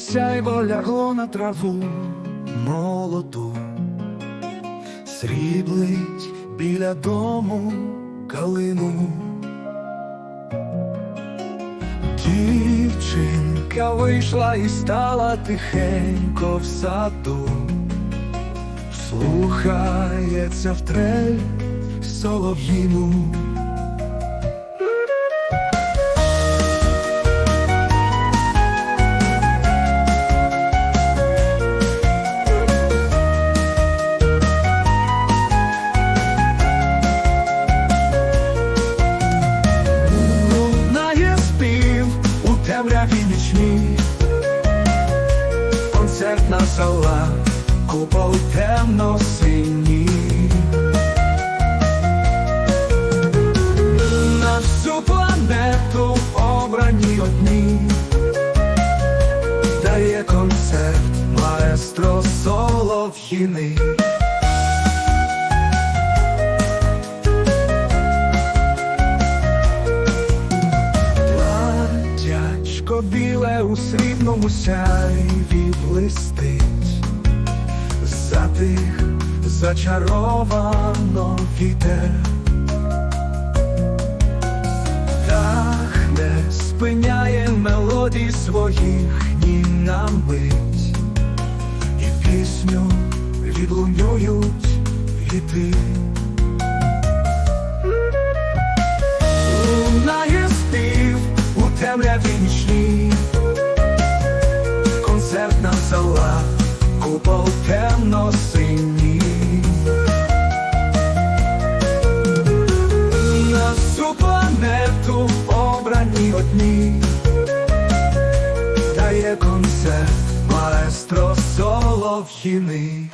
сяйво лягло на траву молоду, сріблить біля дому калину. Дівчинка вийшла і стала тихенько в саду, слухається в трель солов'їну. Концертна купол темно-синій. На всю планету обрані одні, дає концерт маестро Солов'їний. Біле у срібному сяйві блистить, затих зачаровано вітер. Птах не спиняє мелодій своїх ні на мить, і пісню відлунюють віти. Лунає спів у темряві нічній, купол темно-синій. На всю планету обрані одні, дає концерт маестро Солов'їний.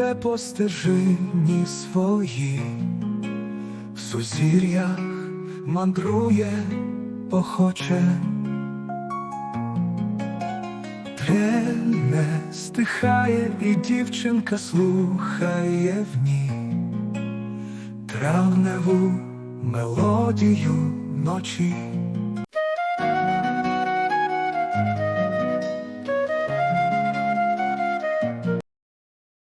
Йде по стежині в сузір'ях мандрує охоче, Трель не стихає, і дівчинка слухає в ній. Травневу мелодію ночі.